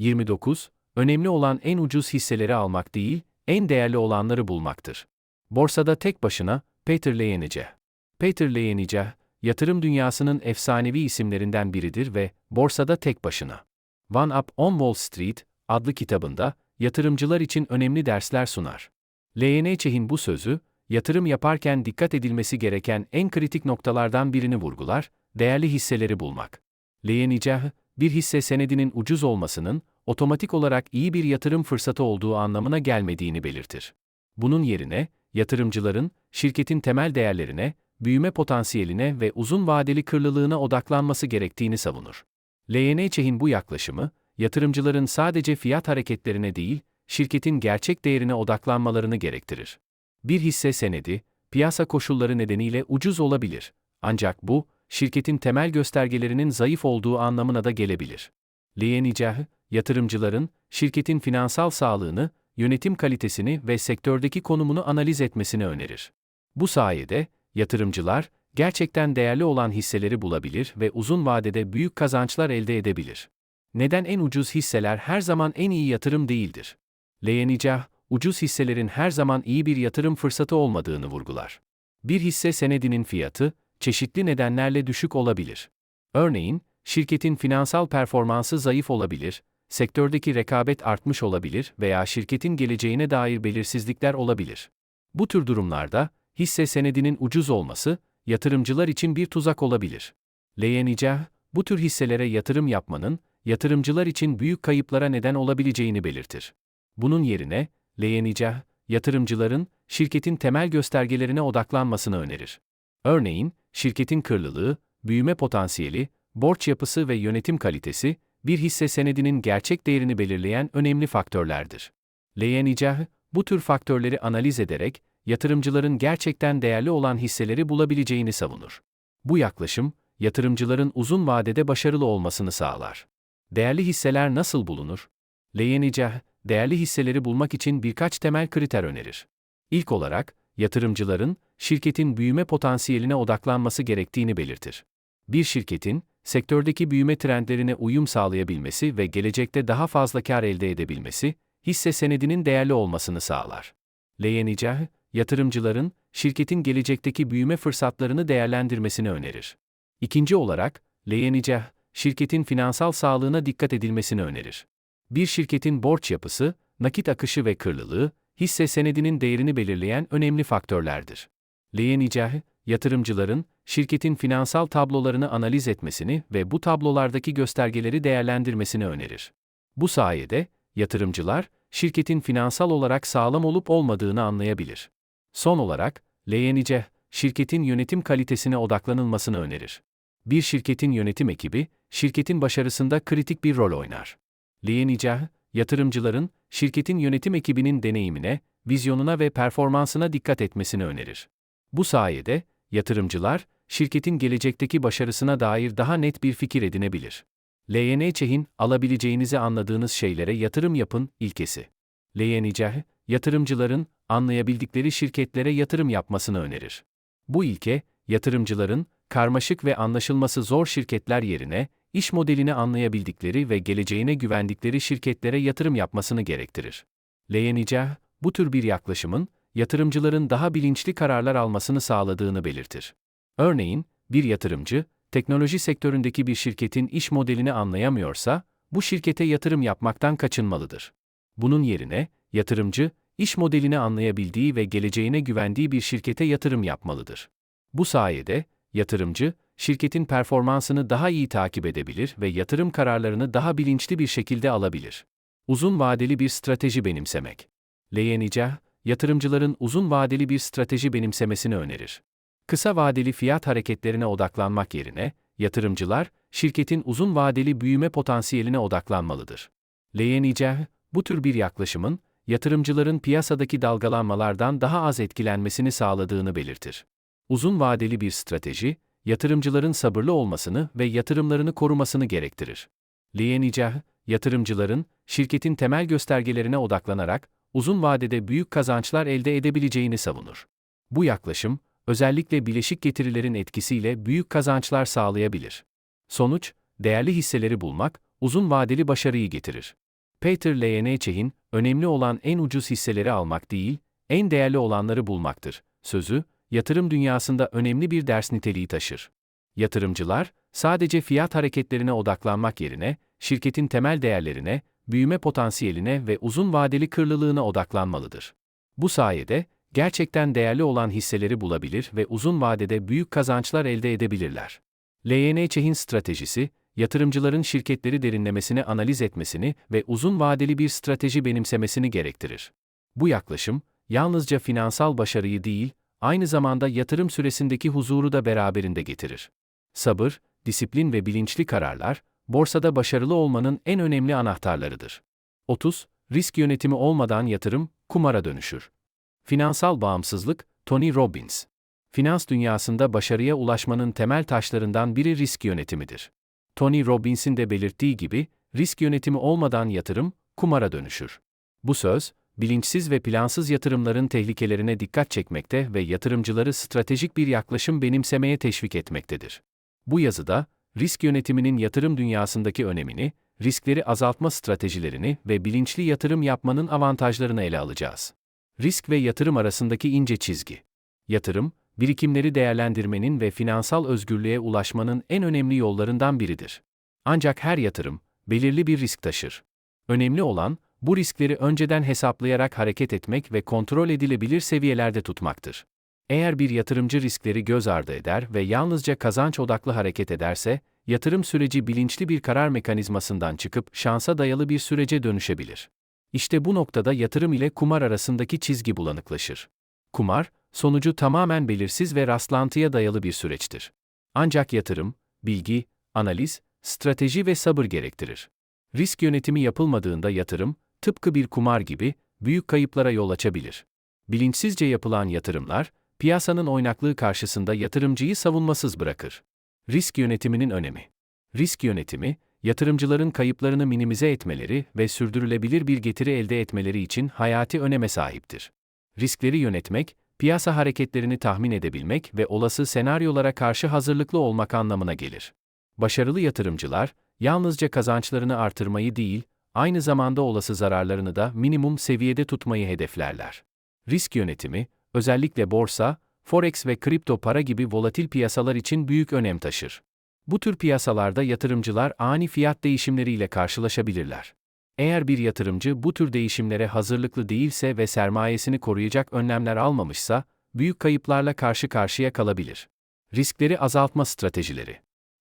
29. Önemli olan en ucuz hisseleri almak değil, en değerli olanları bulmaktır. Borsada tek başına Peter Leyenice. Peter Leyenice, yatırım dünyasının efsanevi isimlerinden biridir ve borsada tek başına. One Up on Wall Street adlı kitabında yatırımcılar için önemli dersler sunar. Leyenice'nin bu sözü, yatırım yaparken dikkat edilmesi gereken en kritik noktalardan birini vurgular, değerli hisseleri bulmak. Leyenice, bir hisse senedinin ucuz olmasının, otomatik olarak iyi bir yatırım fırsatı olduğu anlamına gelmediğini belirtir. Bunun yerine, yatırımcıların, şirketin temel değerlerine, büyüme potansiyeline ve uzun vadeli kırlılığına odaklanması gerektiğini savunur. LYNÇ'in bu yaklaşımı, yatırımcıların sadece fiyat hareketlerine değil, şirketin gerçek değerine odaklanmalarını gerektirir. Bir hisse senedi, piyasa koşulları nedeniyle ucuz olabilir. Ancak bu, şirketin temel göstergelerinin zayıf olduğu anlamına da gelebilir. LYNÇ, yatırımcıların, şirketin finansal sağlığını, yönetim kalitesini ve sektördeki konumunu analiz etmesini önerir. Bu sayede, yatırımcılar, gerçekten değerli olan hisseleri bulabilir ve uzun vadede büyük kazançlar elde edebilir. Neden en ucuz hisseler her zaman en iyi yatırım değildir? Leyenicah, ucuz hisselerin her zaman iyi bir yatırım fırsatı olmadığını vurgular. Bir hisse senedinin fiyatı, çeşitli nedenlerle düşük olabilir. Örneğin, şirketin finansal performansı zayıf olabilir, sektördeki rekabet artmış olabilir veya şirketin geleceğine dair belirsizlikler olabilir. Bu tür durumlarda, hisse senedinin ucuz olması, yatırımcılar için bir tuzak olabilir. Leyenicah, bu tür hisselere yatırım yapmanın, yatırımcılar için büyük kayıplara neden olabileceğini belirtir. Bunun yerine, Leyenicah, yatırımcıların, şirketin temel göstergelerine odaklanmasını önerir. Örneğin, şirketin kırlılığı, büyüme potansiyeli, borç yapısı ve yönetim kalitesi, bir hisse senedinin gerçek değerini belirleyen önemli faktörlerdir. Leyenicah, bu tür faktörleri analiz ederek, yatırımcıların gerçekten değerli olan hisseleri bulabileceğini savunur. Bu yaklaşım, yatırımcıların uzun vadede başarılı olmasını sağlar. Değerli hisseler nasıl bulunur? Leyenicah, değerli hisseleri bulmak için birkaç temel kriter önerir. İlk olarak, yatırımcıların, şirketin büyüme potansiyeline odaklanması gerektiğini belirtir. Bir şirketin, sektördeki büyüme trendlerine uyum sağlayabilmesi ve gelecekte daha fazla kar elde edebilmesi, hisse senedinin değerli olmasını sağlar. Leyenicah, yatırımcıların, şirketin gelecekteki büyüme fırsatlarını değerlendirmesini önerir. İkinci olarak, Leyenicah, şirketin finansal sağlığına dikkat edilmesini önerir. Bir şirketin borç yapısı, nakit akışı ve kırlılığı, hisse senedinin değerini belirleyen önemli faktörlerdir. Leyenicah, yatırımcıların, şirketin finansal tablolarını analiz etmesini ve bu tablolardaki göstergeleri değerlendirmesini önerir. Bu sayede, yatırımcılar, şirketin finansal olarak sağlam olup olmadığını anlayabilir. Son olarak, Leyenice, şirketin yönetim kalitesine odaklanılmasını önerir. Bir şirketin yönetim ekibi, şirketin başarısında kritik bir rol oynar. Leyenice, yatırımcıların, şirketin yönetim ekibinin deneyimine, vizyonuna ve performansına dikkat etmesini önerir. Bu sayede, yatırımcılar, şirketin gelecekteki başarısına dair daha net bir fikir edinebilir. LYNÇ'in alabileceğinizi anladığınız şeylere yatırım yapın ilkesi. LYNÇ, yatırımcıların anlayabildikleri şirketlere yatırım yapmasını önerir. Bu ilke, yatırımcıların karmaşık ve anlaşılması zor şirketler yerine iş modelini anlayabildikleri ve geleceğine güvendikleri şirketlere yatırım yapmasını gerektirir. LYNÇ, bu tür bir yaklaşımın yatırımcıların daha bilinçli kararlar almasını sağladığını belirtir. Örneğin, bir yatırımcı, teknoloji sektöründeki bir şirketin iş modelini anlayamıyorsa, bu şirkete yatırım yapmaktan kaçınmalıdır. Bunun yerine, yatırımcı, iş modelini anlayabildiği ve geleceğine güvendiği bir şirkete yatırım yapmalıdır. Bu sayede, yatırımcı, şirketin performansını daha iyi takip edebilir ve yatırım kararlarını daha bilinçli bir şekilde alabilir. Uzun vadeli bir strateji benimsemek. Leyenicah, yatırımcıların uzun vadeli bir strateji benimsemesini önerir. Kısa vadeli fiyat hareketlerine odaklanmak yerine, yatırımcılar, şirketin uzun vadeli büyüme potansiyeline odaklanmalıdır. Leyenicah, bu tür bir yaklaşımın, yatırımcıların piyasadaki dalgalanmalardan daha az etkilenmesini sağladığını belirtir. Uzun vadeli bir strateji, yatırımcıların sabırlı olmasını ve yatırımlarını korumasını gerektirir. Leyenicah, yatırımcıların, şirketin temel göstergelerine odaklanarak, uzun vadede büyük kazançlar elde edebileceğini savunur. Bu yaklaşım, özellikle bileşik getirilerin etkisiyle büyük kazançlar sağlayabilir. Sonuç, değerli hisseleri bulmak, uzun vadeli başarıyı getirir. Peter Lynch'in önemli olan en ucuz hisseleri almak değil, en değerli olanları bulmaktır. Sözü, yatırım dünyasında önemli bir ders niteliği taşır. Yatırımcılar, sadece fiyat hareketlerine odaklanmak yerine, şirketin temel değerlerine, büyüme potansiyeline ve uzun vadeli kırlılığına odaklanmalıdır. Bu sayede, gerçekten değerli olan hisseleri bulabilir ve uzun vadede büyük kazançlar elde edebilirler. LYNÇ'in stratejisi, yatırımcıların şirketleri derinlemesine analiz etmesini ve uzun vadeli bir strateji benimsemesini gerektirir. Bu yaklaşım, yalnızca finansal başarıyı değil, aynı zamanda yatırım süresindeki huzuru da beraberinde getirir. Sabır, disiplin ve bilinçli kararlar, borsada başarılı olmanın en önemli anahtarlarıdır. 30. Risk yönetimi olmadan yatırım, kumara dönüşür. Finansal bağımsızlık, Tony Robbins. Finans dünyasında başarıya ulaşmanın temel taşlarından biri risk yönetimidir. Tony Robbins'in de belirttiği gibi, risk yönetimi olmadan yatırım, kumara dönüşür. Bu söz, bilinçsiz ve plansız yatırımların tehlikelerine dikkat çekmekte ve yatırımcıları stratejik bir yaklaşım benimsemeye teşvik etmektedir. Bu yazıda, risk yönetiminin yatırım dünyasındaki önemini, riskleri azaltma stratejilerini ve bilinçli yatırım yapmanın avantajlarını ele alacağız. Risk ve yatırım arasındaki ince çizgi. Yatırım, birikimleri değerlendirmenin ve finansal özgürlüğe ulaşmanın en önemli yollarından biridir. Ancak her yatırım, belirli bir risk taşır. Önemli olan, bu riskleri önceden hesaplayarak hareket etmek ve kontrol edilebilir seviyelerde tutmaktır. Eğer bir yatırımcı riskleri göz ardı eder ve yalnızca kazanç odaklı hareket ederse, yatırım süreci bilinçli bir karar mekanizmasından çıkıp şansa dayalı bir sürece dönüşebilir. İşte bu noktada yatırım ile kumar arasındaki çizgi bulanıklaşır. Kumar, sonucu tamamen belirsiz ve rastlantıya dayalı bir süreçtir. Ancak yatırım, bilgi, analiz, strateji ve sabır gerektirir. Risk yönetimi yapılmadığında yatırım, tıpkı bir kumar gibi, büyük kayıplara yol açabilir. Bilinçsizce yapılan yatırımlar, piyasanın oynaklığı karşısında yatırımcıyı savunmasız bırakır. Risk yönetiminin önemi. Risk yönetimi, yatırımcıların kayıplarını minimize etmeleri ve sürdürülebilir bir getiri elde etmeleri için hayati öneme sahiptir. Riskleri yönetmek, piyasa hareketlerini tahmin edebilmek ve olası senaryolara karşı hazırlıklı olmak anlamına gelir. Başarılı yatırımcılar, yalnızca kazançlarını artırmayı değil, aynı zamanda olası zararlarını da minimum seviyede tutmayı hedeflerler. Risk yönetimi, özellikle borsa, forex ve kripto para gibi volatil piyasalar için büyük önem taşır. Bu tür piyasalarda yatırımcılar ani fiyat değişimleriyle karşılaşabilirler. Eğer bir yatırımcı bu tür değişimlere hazırlıklı değilse ve sermayesini koruyacak önlemler almamışsa, büyük kayıplarla karşı karşıya kalabilir. Riskleri azaltma stratejileri.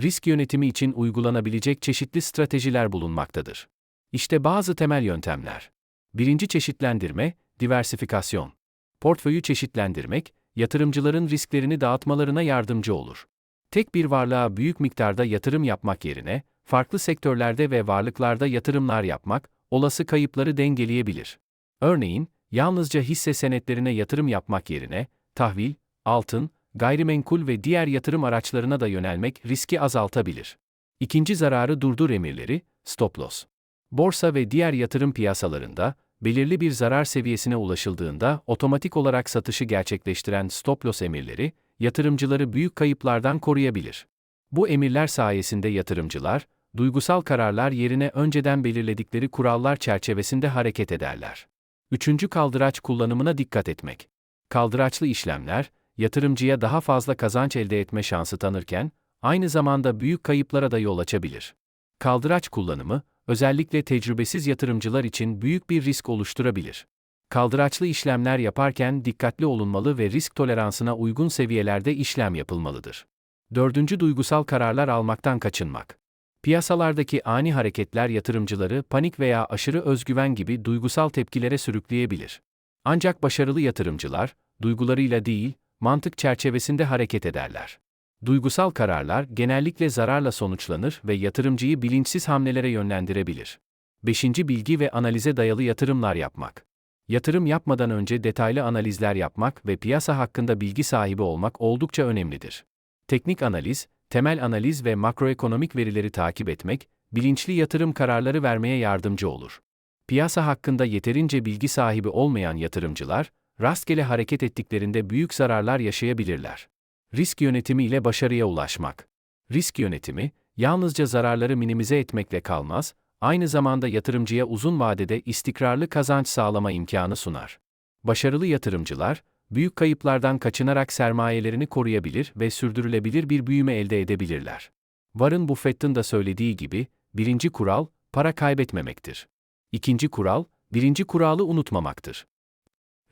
Risk yönetimi için uygulanabilecek çeşitli stratejiler bulunmaktadır. İşte bazı temel yöntemler. Birinci çeşitlendirme, diversifikasyon. Portföyü çeşitlendirmek, yatırımcıların risklerini dağıtmalarına yardımcı olur. Tek bir varlığa büyük miktarda yatırım yapmak yerine, farklı sektörlerde ve varlıklarda yatırımlar yapmak, olası kayıpları dengeleyebilir. Örneğin, yalnızca hisse senetlerine yatırım yapmak yerine, tahvil, altın, gayrimenkul ve diğer yatırım araçlarına da yönelmek riski azaltabilir. İkinci zararı durdur emirleri, stop loss. Borsa ve diğer yatırım piyasalarında, belirli bir zarar seviyesine ulaşıldığında otomatik olarak satışı gerçekleştiren stop loss emirleri, yatırımcıları büyük kayıplardan koruyabilir. Bu emirler sayesinde yatırımcılar, duygusal kararlar yerine önceden belirledikleri kurallar çerçevesinde hareket ederler. Üçüncü kaldıraç kullanımına dikkat etmek. Kaldıraçlı işlemler, yatırımcıya daha fazla kazanç elde etme şansı tanırken, aynı zamanda büyük kayıplara da yol açabilir. Kaldıraç kullanımı, özellikle tecrübesiz yatırımcılar için büyük bir risk oluşturabilir. Kaldıraçlı işlemler yaparken dikkatli olunmalı ve risk toleransına uygun seviyelerde işlem yapılmalıdır. Dördüncü duygusal kararlar almaktan kaçınmak. Piyasalardaki ani hareketler yatırımcıları panik veya aşırı özgüven gibi duygusal tepkilere sürükleyebilir. Ancak başarılı yatırımcılar, duygularıyla değil, mantık çerçevesinde hareket ederler. Duygusal kararlar genellikle zararla sonuçlanır ve yatırımcıyı bilinçsiz hamlelere yönlendirebilir. 5. Bilgi ve analize dayalı yatırımlar yapmak. Yatırım yapmadan önce detaylı analizler yapmak ve piyasa hakkında bilgi sahibi olmak oldukça önemlidir. Teknik analiz, temel analiz ve makroekonomik verileri takip etmek, bilinçli yatırım kararları vermeye yardımcı olur. Piyasa hakkında yeterince bilgi sahibi olmayan yatırımcılar, rastgele hareket ettiklerinde büyük zararlar yaşayabilirler. Risk yönetimi ile başarıya ulaşmak. Risk yönetimi, yalnızca zararları minimize etmekle kalmaz, aynı zamanda yatırımcıya uzun vadede istikrarlı kazanç sağlama imkanı sunar. Başarılı yatırımcılar, büyük kayıplardan kaçınarak sermayelerini koruyabilir ve sürdürülebilir bir büyüme elde edebilirler. Warren Buffett'ın da söylediği gibi, birinci kural, para kaybetmemektir. İkinci kural, birinci kuralı unutmamaktır.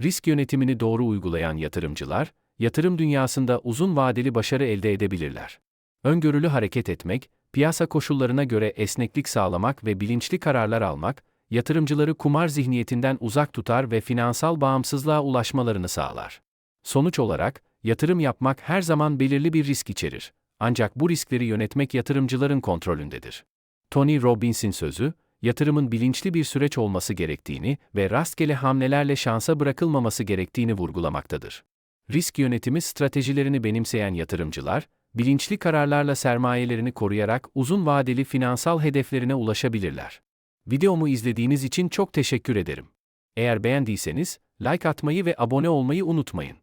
Risk yönetimini doğru uygulayan yatırımcılar, yatırım dünyasında uzun vadeli başarı elde edebilirler. Öngörülü hareket etmek, piyasa koşullarına göre esneklik sağlamak ve bilinçli kararlar almak, yatırımcıları kumar zihniyetinden uzak tutar ve finansal bağımsızlığa ulaşmalarını sağlar. Sonuç olarak, yatırım yapmak her zaman belirli bir risk içerir. Ancak bu riskleri yönetmek yatırımcıların kontrolündedir. Tony Robbins'in sözü, yatırımın bilinçli bir süreç olması gerektiğini ve rastgele hamlelerle şansa bırakılmaması gerektiğini vurgulamaktadır. Risk yönetimi stratejilerini benimseyen yatırımcılar, bilinçli kararlarla sermayelerini koruyarak uzun vadeli finansal hedeflerine ulaşabilirler. Videomu izlediğiniz için çok teşekkür ederim. Eğer beğendiyseniz, like atmayı ve abone olmayı unutmayın.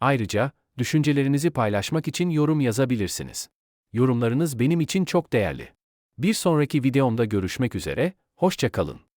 Ayrıca, düşüncelerinizi paylaşmak için yorum yazabilirsiniz. Yorumlarınız benim için çok değerli. Bir sonraki videomda görüşmek üzere, hoşça kalın.